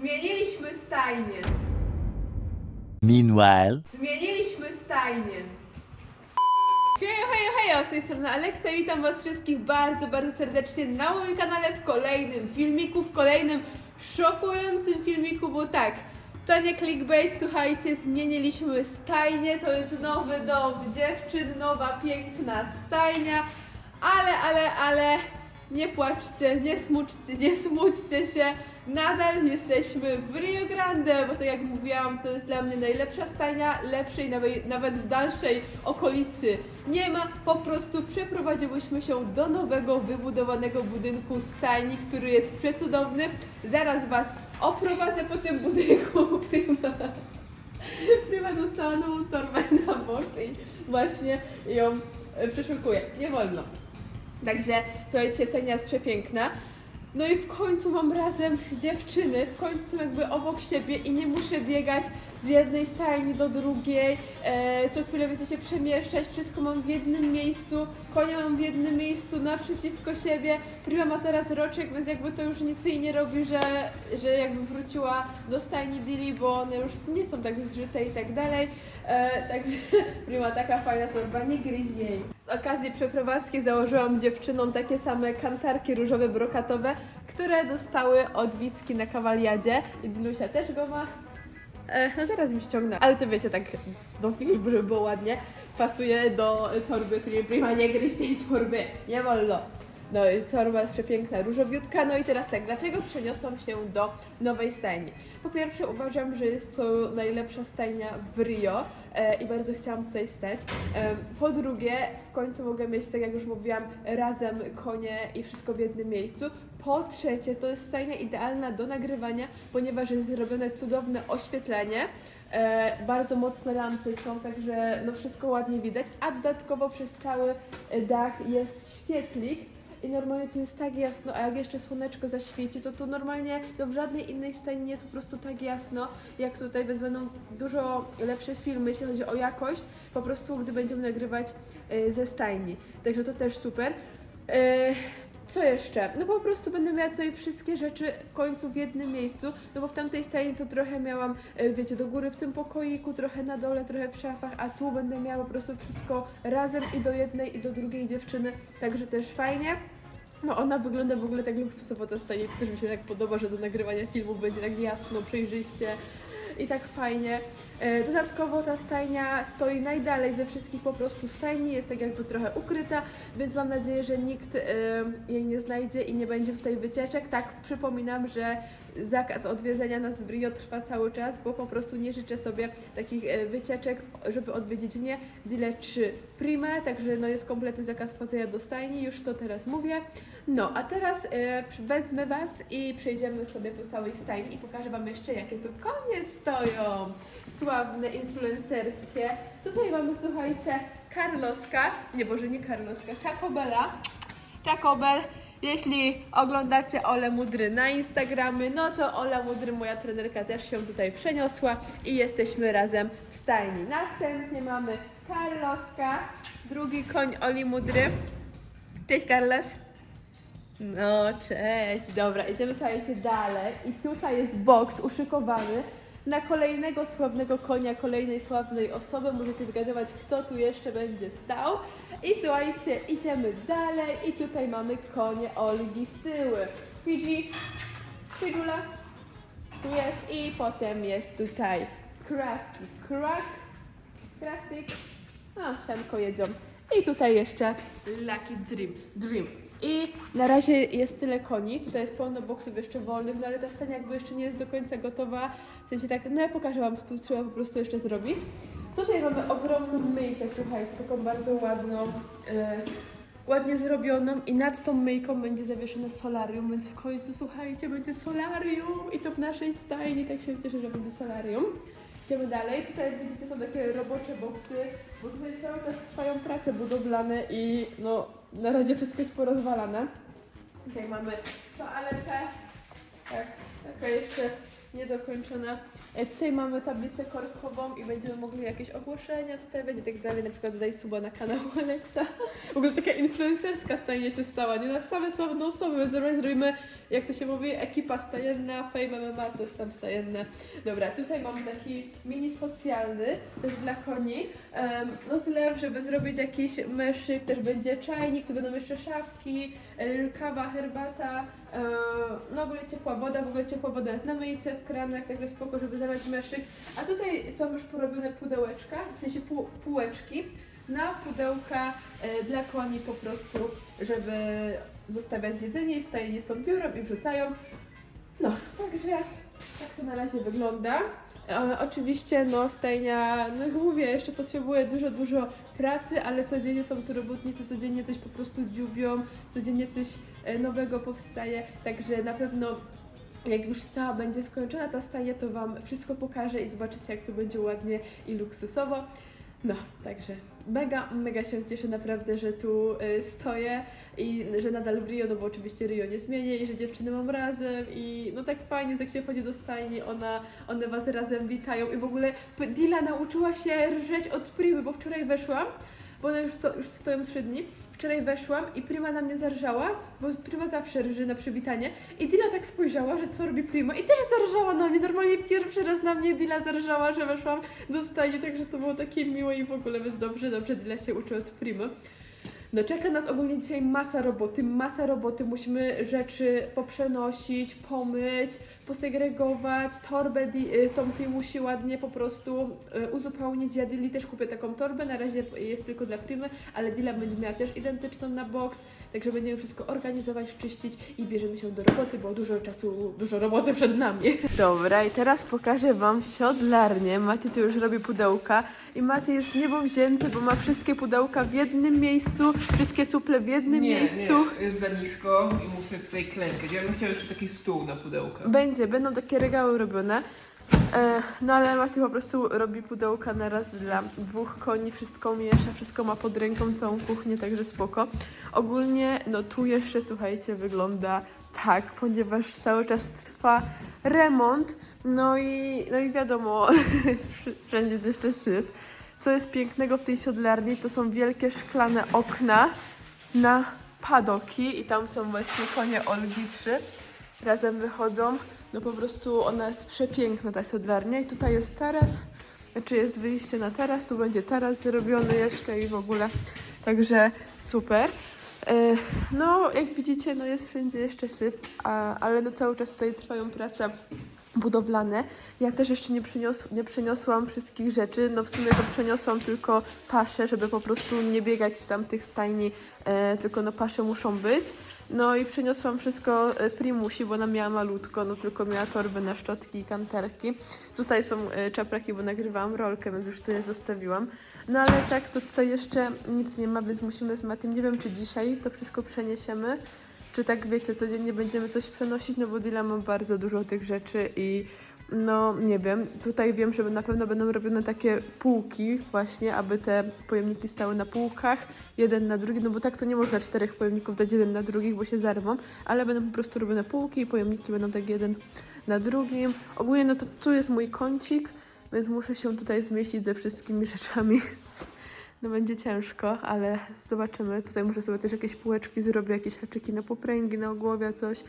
Zmieniliśmy stajnię. Meanwhile, Zmieniliśmy stajnię. Hejo, hejo, hejo, z tej strony Aleksa i witam was wszystkich bardzo, bardzo serdecznie na moim kanale w kolejnym filmiku, w kolejnym szokującym filmiku, bo tak, to nie clickbait, słuchajcie, zmieniliśmy stajnię, to jest nowy dom dziewczyn, nowa piękna stajnia, ale, ale, ale nie płaczcie, nie smuczcie, nie smućcie się. Nadal jesteśmy w Rio Grande, bo tak jak mówiłam, to jest dla mnie najlepsza stajnia, lepszej nawet, nawet w dalszej okolicy nie ma. Po prostu przeprowadziłyśmy się do nowego, wybudowanego budynku stajni, który jest przecudowny. Zaraz Was oprowadzę po tym budynku. Prima, Prima dostała nową torbę na boks i właśnie ją e, przeszukuję. Nie wolno. Także słuchajcie, stajnia jest przepiękna. No i w końcu mam razem dziewczyny, w końcu są jakby obok siebie i nie muszę biegać z jednej stajni do drugiej, e, co chwilę będę się przemieszczać, wszystko mam w jednym miejscu, konia mam w jednym miejscu naprzeciwko siebie, Prima ma zaraz roczek, więc jakby to już nic jej nie robi, że, że jakby wróciła do stajni Dili, bo one już nie są tak zżyte i tak dalej, e, także Prima taka fajna torba, nie gryź. Z okazji przeprowadzki założyłam dziewczynom takie same kantarki różowe brokatowe, które dostały od Wicki na kawaliadzie. I Dilusia też go ma. E, no zaraz mi ściągnę, ale to wiecie, tak do filmu, żeby było ładnie. Pasuje do torby, prima nie gryź tej torby, nie wolno. No i torba jest przepiękna, różowiutka. No i teraz tak, dlaczego przeniosłam się do nowej stajni? Po pierwsze uważam, że jest to najlepsza stajnia w Rio e, i bardzo chciałam tutaj stać. E, po drugie, w końcu mogę mieć, tak jak już mówiłam, razem konie i wszystko w jednym miejscu. Po trzecie, to jest stajnia idealna do nagrywania, ponieważ jest zrobione cudowne oświetlenie. E, bardzo mocne lampy są, także no wszystko ładnie widać, a dodatkowo przez cały dach jest świetlik i normalnie to jest tak jasno, a jak jeszcze słoneczko zaświeci, to tu normalnie no w żadnej innej stajni nie jest po prostu tak jasno, jak tutaj, więc będą dużo lepsze filmy, jeśli chodzi o jakość, po prostu gdy będziemy nagrywać e, ze stajni. Także to też super. E, co jeszcze? No po prostu będę miała tutaj wszystkie rzeczy w końcu w jednym miejscu, no bo w tamtej stajni to trochę miałam, e, wiecie, do góry w tym pokoiku, trochę na dole, trochę w szafach, a tu będę miała po prostu wszystko razem i do jednej i do drugiej dziewczyny, także też fajnie. No ona wygląda w ogóle tak luksusowo ta stajnia, też mi się tak podoba, że do nagrywania filmu będzie tak jasno, przejrzyście i tak fajnie. E, Dodatkowo ta stajnia stoi najdalej ze wszystkich po prostu stajni, jest tak jakby trochę ukryta, więc mam nadzieję, że nikt e, jej nie znajdzie i nie będzie tutaj wycieczek. Tak, przypominam, że zakaz odwiedzenia nas w Rio trwa cały czas, bo po prostu nie życzę sobie takich e, wycieczek, żeby odwiedzić mnie, Dile czy Prime, także no jest kompletny zakaz wchodzenia do stajni, już to teraz mówię. No, a teraz e, wezmę Was i przejdziemy sobie po całej stajni i pokażę Wam jeszcze, jakie tu konie stoją. Sławne, influencerskie. Tutaj mamy, słuchajcie, Carloska, nie, Boże, nie Carloska, Chacobela. Chacobel. Jeśli oglądacie Ole Mudry na Instagramy, no to Ola Mudry, moja trenerka, też się tutaj przeniosła i jesteśmy razem w stajni. Następnie mamy Carloska, drugi koń Oli Mudry. Cześć Carlos. No, cześć. Dobra, idziemy słuchajcie dalej. I tutaj jest boks uszykowany na kolejnego sławnego konia, kolejnej sławnej osoby. Możecie zgadywać, kto tu jeszcze będzie stał. I słuchajcie, idziemy dalej. I tutaj mamy konie Olgi z tyłu. Fidzi, Fidula, tu jest i potem jest tutaj Krusty Crack, Krusty, a sianko jedzą. I tutaj jeszcze Lucky Dream. Dream. I na razie jest tyle koni, tutaj jest pełno boksów jeszcze wolnych, no ale ta stania jakby jeszcze nie jest do końca gotowa. W sensie tak, no ja pokażę Wam, co tu trzeba po prostu jeszcze zrobić. Tutaj mamy ogromną myjkę, słuchajcie, taką bardzo ładną, e, ładnie zrobioną i nad tą myjką będzie zawieszone solarium, więc w końcu, słuchajcie, będzie solarium i to w naszej stajni, tak się cieszę, że będzie solarium. Idziemy dalej. Tutaj widzicie są takie robocze boksy, bo tutaj cały czas trwają prace budowlane i no na razie wszystko jest porozwalane. Tutaj mamy toaletę, tak, taka jeszcze niedokończona. E, Tutaj mamy tablicę korkową i będziemy mogli jakieś ogłoszenia wstawiać i tak dalej. Na przykład dodaj suba na kanał Alexa. W ogóle taka influencerska stajnie się stała, nie? Na same sławne osoby, normalnie zrobimy jak to się mówi, ekipa stajenna, Fame MMA, coś tam stajenne. Dobra, tutaj mamy taki mini socjalny, też dla koni. Um, no zlew, żeby zrobić jakiś myszyk, też będzie czajnik, tu będą jeszcze szafki, kawa, herbata, e, no ogólnie ciepła woda, w ogóle ciepła woda jest na myjce, w kranach, także spoko, żeby zalać myszyk. A tutaj są już porobione pudełeczka, w sensie pół, półeczki na pudełka e, dla koni po prostu, żeby zostawiać jedzenie i stajnie stąd biorą i wrzucają. No, także tak to na razie wygląda. E, oczywiście, no, stajnia, no jak mówię, jeszcze potrzebuje dużo, dużo pracy, ale codziennie są tu robotnicy, codziennie coś po prostu dziubią, codziennie coś e, nowego powstaje, także na pewno jak już cała będzie skończona ta stajnia, to Wam wszystko pokażę i zobaczycie, jak to będzie ładnie i luksusowo. No, także mega, mega się cieszę naprawdę, że tu y, stoję i że nadal w Rio, no bo oczywiście Rio nie zmienię i że dziewczyny mam razem i no tak fajnie, jak się chodzi do stajni, ona, one Was razem witają i w ogóle Dila nauczyła się rżeć od Primy, bo wczoraj weszłam, bo one już, to, już stoją trzy dni, wczoraj weszłam i Prima na mnie zarżała, bo Prima zawsze rży na przywitanie. I Dila tak spojrzała, że co robi Prima. I też zarżała na mnie, normalnie pierwszy raz na mnie Dila zarżała, że weszłam do stajni, także to było takie miłe i w ogóle, więc dobrze, dobrze Dila się uczy od Primy. No czeka nas ogólnie dzisiaj masa roboty, masa roboty. Musimy rzeczy poprzenosić, pomyć, posegregować, torbę y, tą primusi ładnie po prostu y, uzupełnić. Ja Dili też kupię taką torbę, na razie jest tylko dla Primy, ale Dila będzie miała też identyczną na box, także będziemy wszystko organizować, czyścić i bierzemy się do roboty, bo dużo czasu, dużo roboty przed nami. Dobra, i teraz pokażę Wam siodlarnię. Mati tu już robi pudełka i Mati jest niebo wzięty, bo ma wszystkie pudełka w jednym miejscu, wszystkie suple w jednym nie, miejscu. Nie, jest za nisko i muszę tutaj klękać. Ja bym chciała jeszcze taki stół na pudełka. Będzie, będą takie regały robione. E, no ale Mati po prostu robi pudełka na raz dla dwóch koni, wszystko miesza, wszystko ma pod ręką, całą kuchnię, także spoko. Ogólnie, no tu jeszcze, słuchajcie, wygląda tak, ponieważ cały czas trwa remont, no i, no i wiadomo, wszędzie jest jeszcze syf. Co jest pięknego w tej siodlarni, to są wielkie szklane okna na padoki i tam są właśnie konie Olgi 3 razem wychodzą. No po prostu ona jest przepiękna ta siodlarnia. I tutaj jest taras, znaczy jest wyjście na taras, tu będzie taras zrobiony jeszcze i w ogóle, także super. E, No, jak widzicie, no jest wszędzie jeszcze syf, a, ale no cały czas tutaj trwają prace budowlane. Ja też jeszcze nie, przynios, nie przeniosłam wszystkich rzeczy. No w sumie to przeniosłam tylko pasze, żeby po prostu nie biegać z tamtych stajni, e, tylko no pasze muszą być. No i przeniosłam wszystko e, Primusi, bo ona miała malutko, no tylko miała torby na szczotki i kanterki. Tutaj są e, czapraki, bo nagrywałam rolkę, więc już tu je zostawiłam. No ale tak, to tutaj jeszcze nic nie ma, więc musimy z Matym, nie wiem czy dzisiaj to wszystko przeniesiemy, czy tak wiecie, codziennie będziemy coś przenosić, no bo Dila ma bardzo dużo tych rzeczy i no nie wiem, tutaj wiem, że na pewno będą robione takie półki właśnie, aby te pojemniki stały na półkach, jeden na drugi, no bo tak to nie można czterech pojemników dać jeden na drugich, bo się zerwą, ale będą po prostu robione półki i pojemniki będą tak jeden na drugim. Ogólnie no to tu jest mój kącik, więc muszę się tutaj zmieścić ze wszystkimi rzeczami. No będzie ciężko, ale zobaczymy. Tutaj muszę sobie też jakieś półeczki zrobić, jakieś haczyki na popręgi, na ogłowie, coś.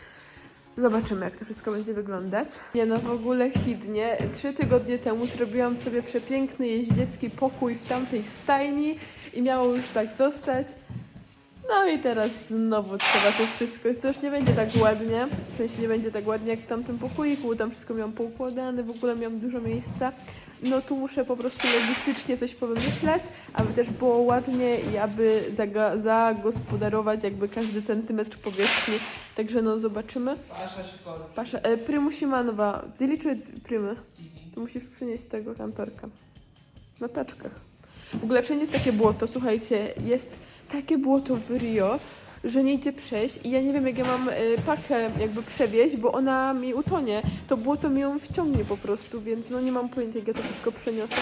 Zobaczymy, jak to wszystko będzie wyglądać. Ja no w ogóle hidnie. Trzy tygodnie temu zrobiłam sobie przepiękny jeździecki pokój w tamtej stajni i miało już tak zostać. No i teraz znowu trzeba to wszystko. To już nie będzie tak ładnie. W sensie nie będzie tak ładnie jak w tamtym pokoiku. Tam wszystko miałam poukładane, w ogóle miałam dużo miejsca. No tu muszę po prostu logistycznie coś powymyślać, aby też było ładnie i aby zagospodarować jakby każdy centymetr powierzchni. Także no zobaczymy. Pasza e, Prymusi Manowa. Dyli czy Prymy? To musisz przynieść z tego kantorka. Na taczkach. W ogóle wszędzie jest takie błoto, słuchajcie, jest takie błoto w Rio, że nie idzie przejść i ja nie wiem jak ja mam y, pakę jakby przewieźć, bo ona mi utonie. To błoto mi ją wciągnie po prostu, więc no nie mam pojęcia jak ja to wszystko przeniosę.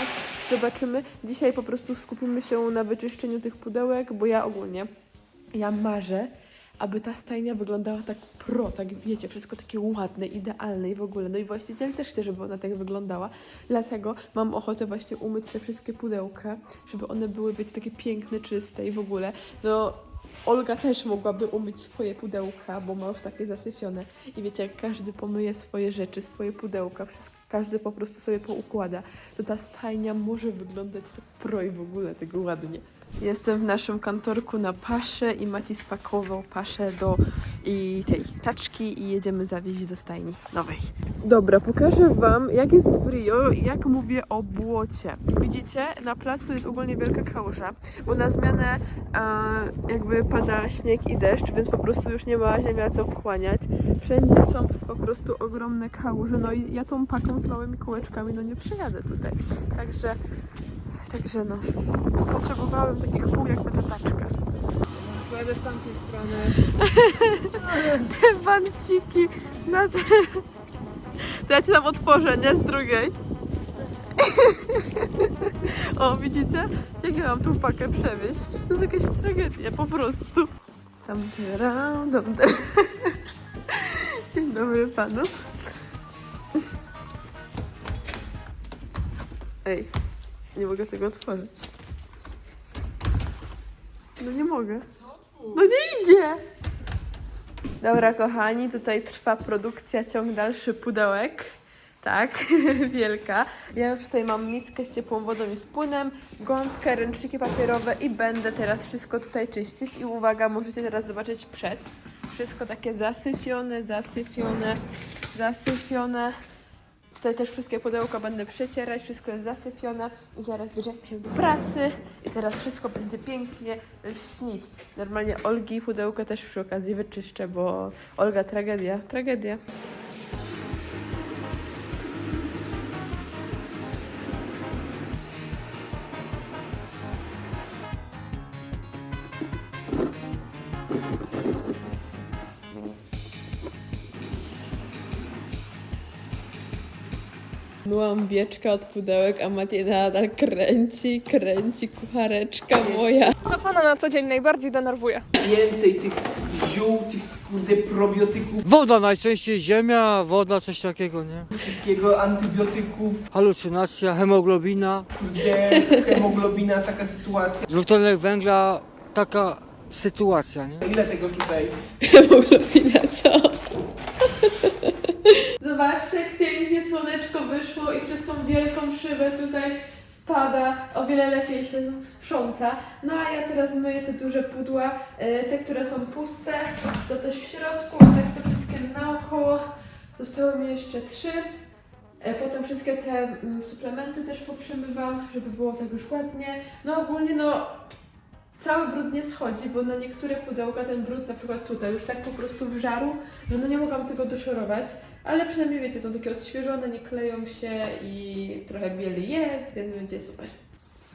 Zobaczymy. Dzisiaj po prostu skupimy się na wyczyszczeniu tych pudełek, bo ja ogólnie, ja marzę, aby ta stajnia wyglądała tak pro, tak wiecie, wszystko takie ładne, idealne i w ogóle. No i właściciel też chce, żeby ona tak wyglądała. Dlatego mam ochotę właśnie umyć te wszystkie pudełka, żeby one były być takie piękne, czyste i w ogóle. No Olga też mogłaby umyć swoje pudełka, bo ma już takie zasyfione. I wiecie, jak każdy pomyje swoje rzeczy, swoje pudełka, wszystko, każdy po prostu sobie poukłada, to ta stajnia może wyglądać tak pro i w ogóle tego ładnie. Jestem w naszym kantorku na paszę i Mati spakował paszę do i tej taczki i jedziemy zawieźć do stajni nowej. Dobra, pokażę Wam, jak jest w Rio, jak mówię o błocie. Widzicie, na placu jest ogólnie wielka kałuża, bo na zmianę e, jakby pada śnieg i deszcz, więc po prostu już nie ma ziemia co wchłaniać. Wszędzie są po prostu ogromne kałuże, no i ja tą paką z małymi kółeczkami, no nie przejadę tutaj. Także, także no, potrzebowałem takich kół jak ta taczka. Pojadę z tamtej strony. Te bansiki na te... To ja ci tam otworzę, nie? Z drugiej. O, widzicie? Jak ja mam tą pakę przewieźć? To jest jakaś tragedia, po prostu. Tam, tam, tam, tam. Dzień dobry panu. Ej, nie mogę tego otworzyć. No nie mogę. No nie idzie! Dobra, kochani, tutaj trwa produkcja, ciąg dalszy pudełek. Tak, wielka. Ja już tutaj mam miskę z ciepłą wodą i z płynem, gąbkę, ręczniki papierowe i będę teraz wszystko tutaj czyścić. I uwaga, możecie teraz zobaczyć przed. Wszystko takie zasyfione, zasyfione, zasyfione. Tutaj też wszystkie pudełka będę przecierać, wszystko jest zasyfione i zaraz bierzemy się do pracy i teraz wszystko będzie pięknie śnić. Normalnie Olgi pudełko też przy okazji wyczyszczę, bo Olga tragedia, tragedia. Byłam wieczka od pudełek, a Maciej nadal kręci, kręci kuchareczka moja. Co pana na co dzień najbardziej denerwuje? Więcej tych ziół, tych kurde probiotyków, Woda najczęściej, ziemia, woda, coś takiego, nie? wszystkiego, antybiotyków, Halucynacja, hemoglobina, kurde hemoglobina, taka sytuacja. dwutlenek węgla, taka sytuacja, nie? Ile tego tutaj? Hemoglobina, co? Zobaczcie, jak pięknie słoneczko wyszło i przez tą wielką szybę tutaj wpada, o wiele lepiej się sprząta. No a ja teraz myję te duże pudła, e, te, które są puste, to też w środku, a tak to wszystkie naokoło. Zostały mi jeszcze trzy. E, Potem wszystkie te mm, suplementy też poprzemywam, żeby było tak już ładnie. No ogólnie no cały brud nie schodzi, bo na niektóre pudełka ten brud, na przykład tutaj, już tak po prostu wżarł, że no nie mogłam tego doszorować, ale przynajmniej wiecie, są takie odświeżone, nie kleją się i trochę bieli jest, więc będzie super.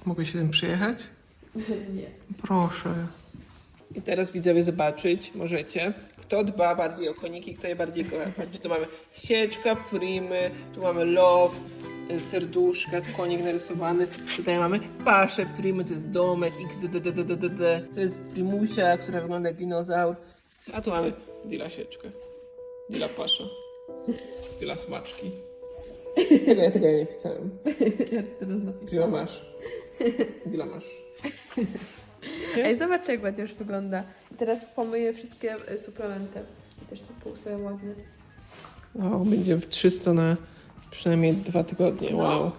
Mogę się tym przyjechać? nie. Proszę. I teraz widzowie zobaczyć możecie, kto dba bardziej o koniki, kto je bardziej kocha. Patrzcie, tu mamy sieczka, primy, tu mamy love, serduszka, tu konik narysowany. Tutaj mamy paszę, primy, to jest domek, xdddddd. To jest primusia, która wygląda jak dinozaur. A tu mamy dila sieczkę, dila pasza, dila smaczki. Tego ja, tego ja nie pisałem. Ja to teraz napisałam. masz. Dila masz. Ej, zobacz jak ładnie już wygląda. I teraz pomyję wszystkie y, suplementy. I też to poustawię ładnie. O, będzie 300 na przynajmniej dwa tygodnie. No. Wow.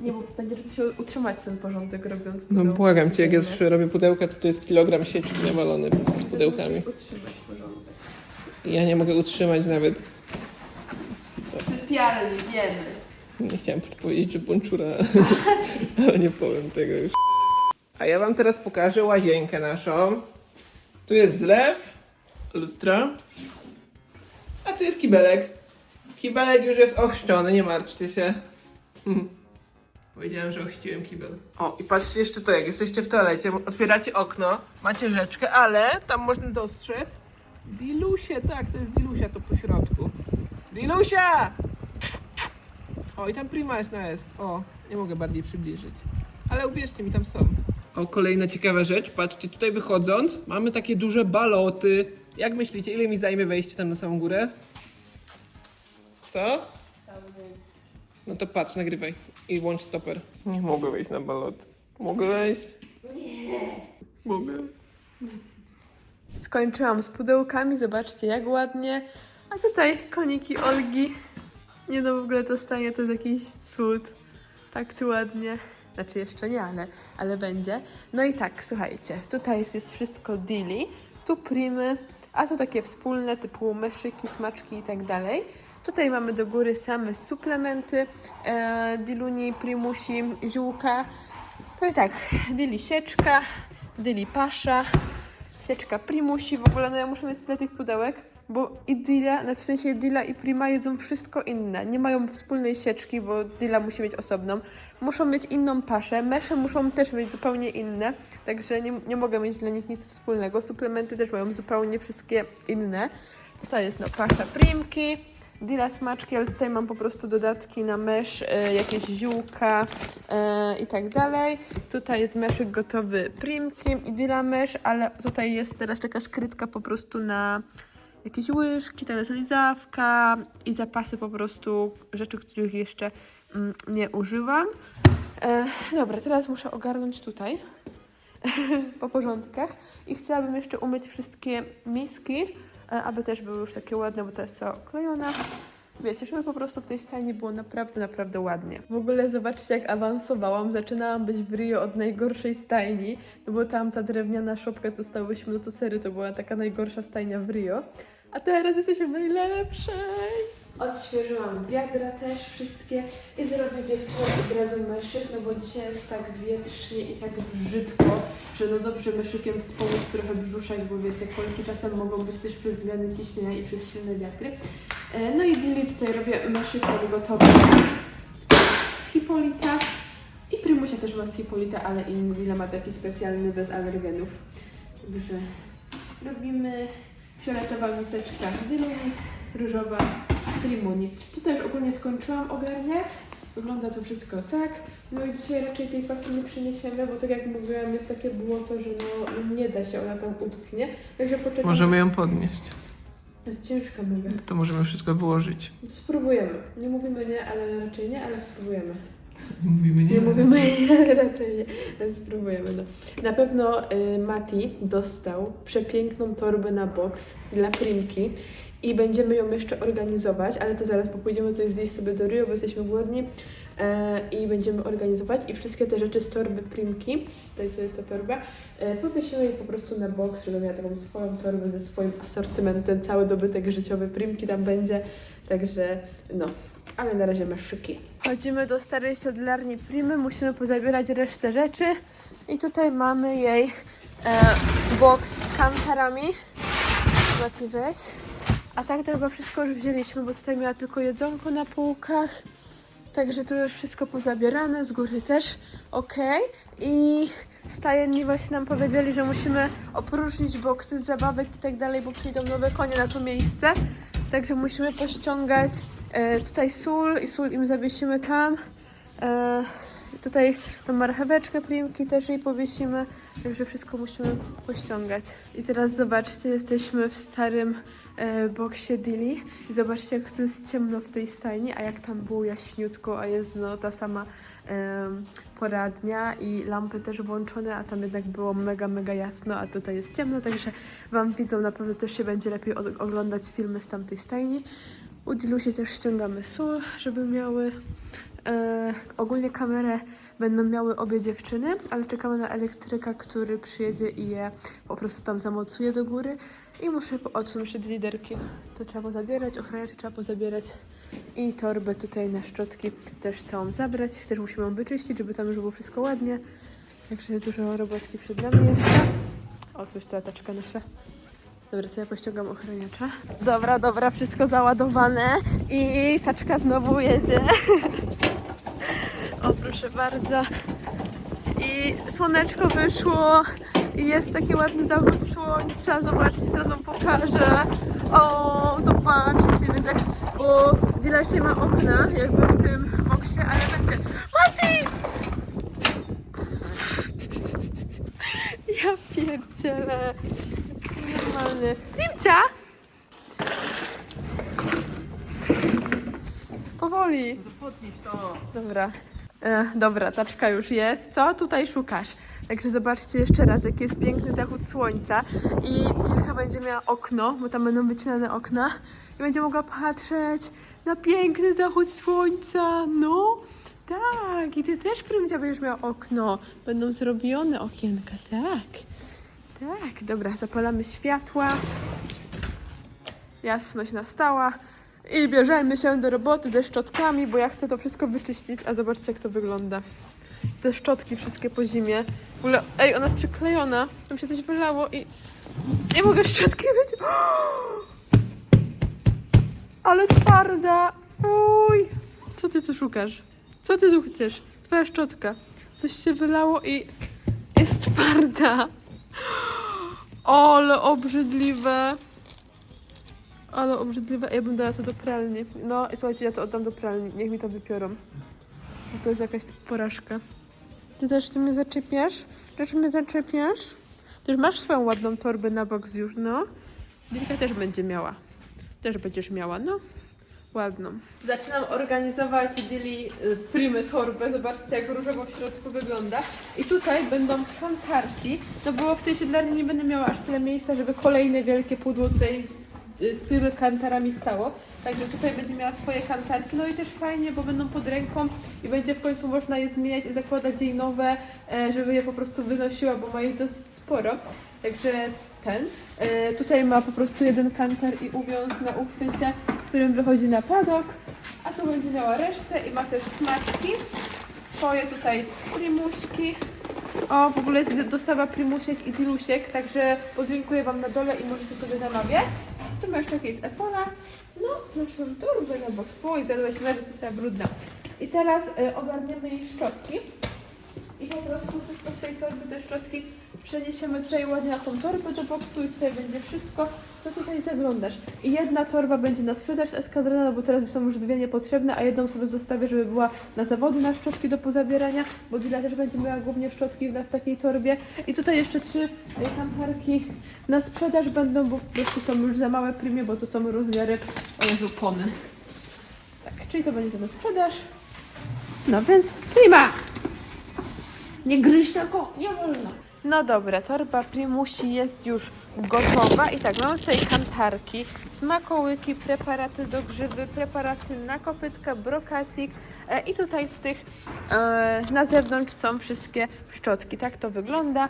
Nie, bo będziesz musiał utrzymać ten porządek robiąc No błagam cię, jak ja codziennie. zawsze robię pudełka, to to jest kilogram sieczki nawalony pod pudełkami. Musisz utrzymać porządek. Ja nie mogę utrzymać nawet. Sypialni, wiemy. Nie chciałam powiedzieć, że bonczura, ale nie powiem tego już. A ja wam teraz pokażę łazienkę naszą. Tu jest zlew, lustro. A tu jest kibelek. Kibelek już jest ochrzczony, nie martwcie się. Hmm. Powiedziałem, że ochrzciłem kibel. O, i patrzcie jeszcze to, jak jesteście w toalecie, otwieracie okno, macie rzeczkę, ale tam można dostrzec Dilusie, tak, to jest Dilusia, to po środku. Dilusia! O, i tam Prima jest na jest. O, nie mogę bardziej przybliżyć. Ale uwierzcie mi, tam są. O, kolejna ciekawa rzecz. Patrzcie, tutaj wychodząc, mamy takie duże baloty. Jak myślicie, ile mi zajmie wejście tam na samą górę? Co? No to patrz, nagrywaj. I włącz stoper. Nie mogę wejść na balot. Mogę wejść? Nie. Mogę? Skończyłam z pudełkami, zobaczcie jak ładnie. A tutaj koniki Olgi. Nie no, w ogóle to stanie to jest jakiś cud. Tak tu ładnie. Znaczy jeszcze nie, ale, ale będzie. No i tak, słuchajcie, tutaj jest, jest wszystko Dili, tu primy, a tu takie wspólne typu myszyki, smaczki i tak dalej. Tutaj mamy do góry same suplementy e, Diluni, Primusi, ziółka. No i tak, Dili sieczka, Dili pasza, sieczka Primusi. W ogóle no ja muszę mieć tyle tych pudełek, bo i Dila, no w sensie Dila i Prima jedzą wszystko inne. Nie mają wspólnej sieczki, bo Dila musi mieć osobną. Muszą mieć inną paszę, mesze muszą też mieć zupełnie inne, także nie, nie mogę mieć dla nich nic wspólnego. Suplementy też mają zupełnie wszystkie inne. Tutaj jest no pasza Primki, Dila smaczki, ale tutaj mam po prostu dodatki na mesz, e, jakieś ziółka e, i tak dalej. Tutaj jest meszyk gotowy Primki i Dila mesz, ale tutaj jest teraz taka skrytka po prostu na jakieś łyżki, tam jest lizawka i zapasy po prostu rzeczy, których jeszcze mm, nie używam. E, dobra, teraz muszę ogarnąć tutaj po porządkach i chciałabym jeszcze umyć wszystkie miski, e, aby też były już takie ładne, bo to jest cała oklejona. Wiecie, żeby po prostu w tej stajni było naprawdę, naprawdę ładnie. W ogóle zobaczcie, jak awansowałam. Zaczynałam być w Rio od najgorszej stajni, no bo tam ta drewniana szopka, co stałyśmy, no to sery, to była taka najgorsza stajnia w Rio. A teraz jesteśmy w najlepszej. Odświeżyłam wiadra też wszystkie i zrobię dziewczynom od razu myszyk, no bo dzisiaj jest tak wietrznie i tak brzydko, że no dobrze myszykiem wspomóc trochę brzuszek, bo wiecie, kolki czasem mogą być też przez zmiany ciśnienia i przez silne wiatry. E, No i Dili tutaj robię myszyk tam gotowy z Hipolita i Prymusia też ma z Hipolita, ale Lila ma taki specjalny bez alergenów. Także robimy fioletowa miseczka Dyluni, różowa Primuni. Tutaj już ogólnie skończyłam ogarniać. Wygląda to wszystko tak. No i dzisiaj raczej tej paki nie przyniesiemy, bo tak jak mówiłam, jest takie błoto, że no nie da się, ona tam utknie. Także poczekamy. Możemy ją podnieść. Jest ciężka mega. To możemy wszystko wyłożyć. Spróbujemy. Nie mówimy nie, ale raczej nie, ale spróbujemy. Mówimy Nie mówimy nie, raczej nie, spróbujemy. No. Na pewno y, Mati dostał przepiękną torbę na boks dla Primki i będziemy ją jeszcze organizować, ale to zaraz, bo pójdziemy coś zjeść sobie do Rio, bo jesteśmy głodni e, i będziemy organizować i wszystkie te rzeczy z torby Primki, tutaj co jest ta torba, e, powiesimy jej po prostu na boks, żeby miała taką swoją torbę ze swoim asortymentem, cały dobytek życiowy Primki tam będzie, także no, ale na razie masz szyki. Chodzimy do starej siodlarni Primy, musimy pozabierać resztę rzeczy i tutaj mamy jej e, box z kantarami. Mati weź. A tak to chyba wszystko już wzięliśmy, bo tutaj miała tylko jedzonko na półkach. Także tu już wszystko pozabierane, z góry też ok. I stajenni właśnie nam powiedzieli, że musimy opróżnić boksy z zabawek i tak dalej, bo przyjdą nowe konie na to miejsce. Także musimy pościągać e, tutaj sól i sól im zawiesimy tam. E, tutaj tą marcheweczkę primki też jej powiesimy, także wszystko musimy pościągać. I teraz zobaczcie, jesteśmy w starym e, boksie Dili i zobaczcie jak tu jest ciemno w tej stajni, a jak tam było jaśniutko, a jest no ta sama em, poradnia i lampy też włączone, a tam jednak było mega, mega jasno, a tutaj jest ciemno, także Wam widzą na pewno też się będzie lepiej oglądać filmy z tamtej stajni. U Dilusie też ściągamy sól, żeby miały. E, ogólnie kamerę będą miały obie dziewczyny, ale czekamy na elektryka, który przyjedzie i je po prostu tam zamocuje do góry. I muszę odsunąć jeszcze liderki. To trzeba pozabierać, ochraniacze trzeba pozabierać. I torbę tutaj na szczotki też całą zabrać. Też musimy ją wyczyścić, żeby tam już było wszystko ładnie. Także dużo robotki przed nami jeszcze. O, tu jest cała taczka nasza. Dobra, to ja pościągam ochraniacza. Dobra, dobra, wszystko załadowane i taczka znowu jedzie. o, proszę bardzo. I słoneczko wyszło i jest taki ładny zachód słońca. Zobaczcie, teraz wam pokażę. O, zobaczcie, więc jak, bo Dila nie ma okna jakby w tym boksie, ale będzie. Mati! Ja pierdzielę. Normalny. Powoli. Podnieś to. Dobra. E, dobra, taczka już jest. Co tutaj szukasz? Także zobaczcie jeszcze raz, jaki jest piękny zachód słońca. I Tilka będzie miała okno, bo tam będą wycinane okna. I będzie mogła patrzeć na piękny zachód słońca. No, tak. I ty też, Prymcia, będziesz miała okno. Będą zrobione okienka, tak. Tak, dobra, zapalamy światła. Jasność nastała. I bierzemy się do roboty ze szczotkami, bo ja chcę to wszystko wyczyścić. A zobaczcie, jak to wygląda. Te szczotki wszystkie po zimie. W ogóle, ej, ona jest przyklejona. Tam się coś wylało i nie mogę szczotki mieć. Ale twarda. Fuj. Co ty tu szukasz? Co ty tu chcesz? Twoja szczotka. Coś się wylało i jest twarda. Ale obrzydliwe. Ale obrzydliwe. Ja bym dała to do pralni. No i słuchajcie, ja to oddam do pralni. Niech mi to wypiorą. Bo to jest jakaś porażka. Ty też ty mnie zaczepiasz? Też mnie zaczepiasz? Ty już masz swoją ładną torbę na boks już, no. Dilka też będzie miała. Też będziesz miała, no. Ładną. Zaczynam organizować Dili y, primy torbę. Zobaczcie, jak różowo w środku wygląda. I tutaj będą kantarki. No bo w tej siedlarni nie będę miała aż tyle miejsca, żeby kolejne wielkie pudło tutaj z, y, z primy kantarami stało. Także tutaj będzie miała swoje kantarki. No i też fajnie, bo będą pod ręką i będzie w końcu można je zmieniać i zakładać jej nowe, e, żeby je po prostu wynosiła, bo ma ich dosyć sporo. Także ten. E, tutaj ma po prostu jeden kantar i uwiąz na uchwycie, w którym wychodzi na padok. A tu będzie miała resztę i ma też smaczki. Swoje tutaj primuśki. O, w ogóle jest dostawa primusiek i dilusiek, także podlinkuję Wam na dole i możecie sobie zamawiać. Tu ma jeszcze jakieś efora. No, masz tą torbę na bok. Fuj, zjadłaś nawet, jesteś cała brudna. I teraz y, ogarniemy jej szczotki. I po prostu wszystko z tej torby, te szczotki przeniesiemy tutaj ładnie na tą torbę do boksu i tutaj będzie wszystko, co tutaj zaglądasz. I jedna torba będzie na sprzedaż z eskadrona, no bo teraz są już dwie niepotrzebne, a jedną sobie zostawię, żeby była na zawody na szczotki do pozabierania, bo Dila też będzie miała głównie szczotki w, takiej torbie. I tutaj jeszcze trzy y, kamparki na sprzedaż będą, bo po prostu są już za małe primie, bo to są rozmiary, o Jezu, pony. Tak, czyli to będzie to na sprzedaż. No więc prima! Nie gryź tylko, nie wolno. No dobra, torba Primusi jest już gotowa. I tak, mamy tutaj kantarki, smakołyki, preparaty do grzyby, preparaty na kopytka, brokacik e, i tutaj w tych e, na zewnątrz są wszystkie szczotki, tak to wygląda.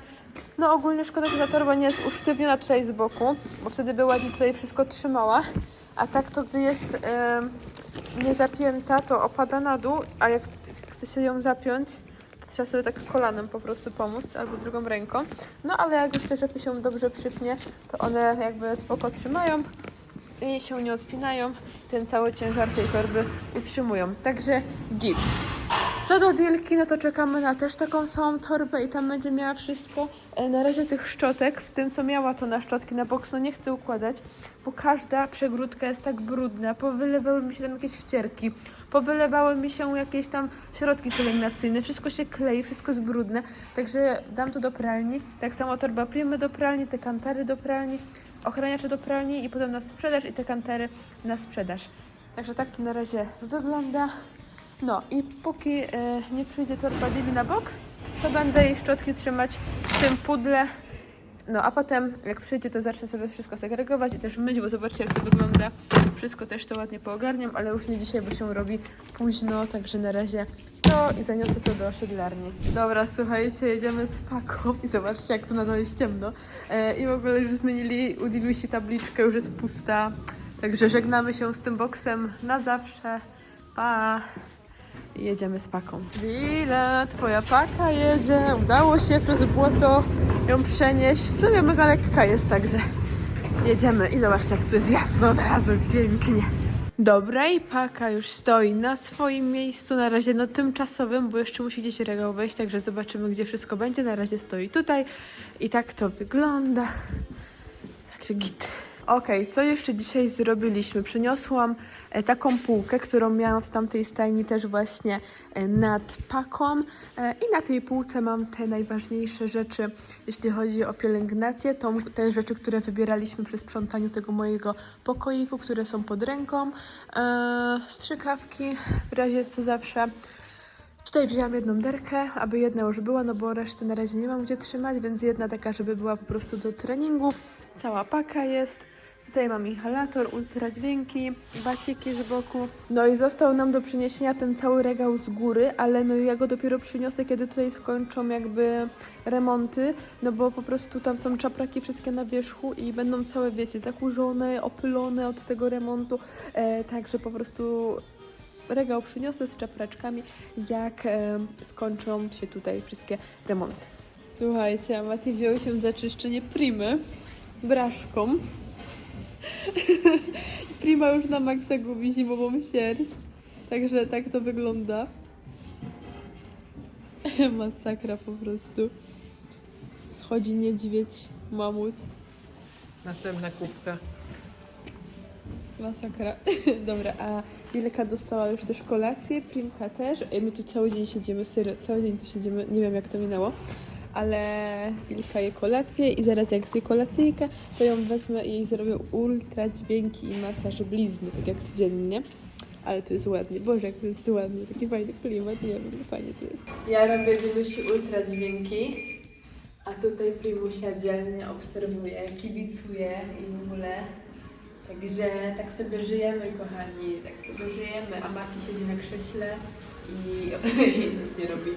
No ogólnie szkoda, że ta torba nie jest usztywniona tutaj z boku, bo wtedy by ładnie tutaj wszystko trzymała, a tak to gdy jest e, niezapięta, to opada na dół, a jak chce się ją zapiąć, Trzeba sobie tak kolanem po prostu pomóc, albo drugą ręką. No ale jak już te rzepy się dobrze przypnie, to one jakby spoko trzymają i się nie odpinają. Ten cały ciężar tej torby utrzymują. Także git. Co do Dilki, no to czekamy na też taką samą torbę i tam będzie miała wszystko. E, Na razie tych szczotek, w tym co miała to na szczotki na boks, no nie chcę układać, bo każda przegródka jest tak brudna, powylewały mi się tam jakieś wcierki, powylewały mi się jakieś tam środki pielęgnacyjne, wszystko się klei, wszystko jest brudne, także dam to do pralni. Tak samo torba primy do pralni, te kantary do pralni, ochraniacze do pralni i potem na sprzedaż i te kantary na sprzedaż. Także tak to na razie wygląda. No i póki e, nie przyjdzie torba Divi na boks, to będę jej szczotki trzymać w tym pudle. No a potem jak przyjdzie, to zacznę sobie wszystko segregować i też myć, bo zobaczcie jak to wygląda. Wszystko też to ładnie poogarniam, ale już nie dzisiaj, bo się robi późno, także na razie to i zaniosę to do osiedlarni. Dobra, słuchajcie, jedziemy z paką i zobaczcie jak to nadal jest ciemno. E, I w ogóle już zmienili u Dilusi tabliczkę, już jest pusta. Także żegnamy się z tym boksem na zawsze. Pa! Jedziemy z paką. Wila, twoja paka jedzie. Udało się przez błoto ją przenieść. W sumie mega lekka jest, także jedziemy. I zobaczcie, jak tu jest jasno od razu, pięknie. Dobra, i paka już stoi na swoim miejscu, na razie no tymczasowym, bo jeszcze musi gdzieś regał wejść, także zobaczymy, gdzie wszystko będzie. Na razie stoi tutaj i tak to wygląda. Także git. Okej, co jeszcze dzisiaj zrobiliśmy? Przyniosłam taką półkę, którą miałam w tamtej stajni też właśnie e, nad paką e, i na tej półce mam te najważniejsze rzeczy, jeśli chodzi o pielęgnację, to te rzeczy, które wybieraliśmy przy sprzątaniu tego mojego pokoiku, które są pod ręką, e, strzykawki w razie co zawsze, Tutaj wzięłam jedną derkę, aby jedna już była, no bo reszty na razie nie mam gdzie trzymać, więc jedna taka, żeby była po prostu do treningów. Cała paka jest. Tutaj mam inhalator, ultradźwięki, baciki z boku. No i został nam do przyniesienia ten cały regał z góry, ale no ja go dopiero przyniosę, kiedy tutaj skończą jakby remonty, no bo po prostu tam są czapraki wszystkie na wierzchu i będą całe, wiecie, zakurzone, opylone od tego remontu, e, także po prostu regał przyniosę z czapraczkami, jak e, skończą się tutaj wszystkie remonty. Słuchajcie, a Mati wziął się za czyszczenie primy braszką. Prima już na maksa gubi zimową sierść, także tak to wygląda. Masakra po prostu. Schodzi niedźwiedź, mamut. Następna kubka. Masakra. Dobra, a Ilka dostała już też kolację, Primka też. My tu cały dzień siedzimy, serio, cały dzień tu siedzimy, nie wiem jak to minęło. Ale Ilka je kolację i zaraz jak zje kolacyjkę, to ją wezmę i jej zrobię ultra dźwięki i masaż blizny, tak jak codziennie. Ale to jest ładnie. Boże, jak to jest ładnie. Taki fajny klimat, nie wiem, fajnie to jest. Ja robię Dinusi ultra dźwięki, a tutaj Primusia dzielnie obserwuje, kibicuje i w ogóle Także tak sobie żyjemy, kochani, tak sobie żyjemy, a Mati siedzi na krześle i, i nic nie robi.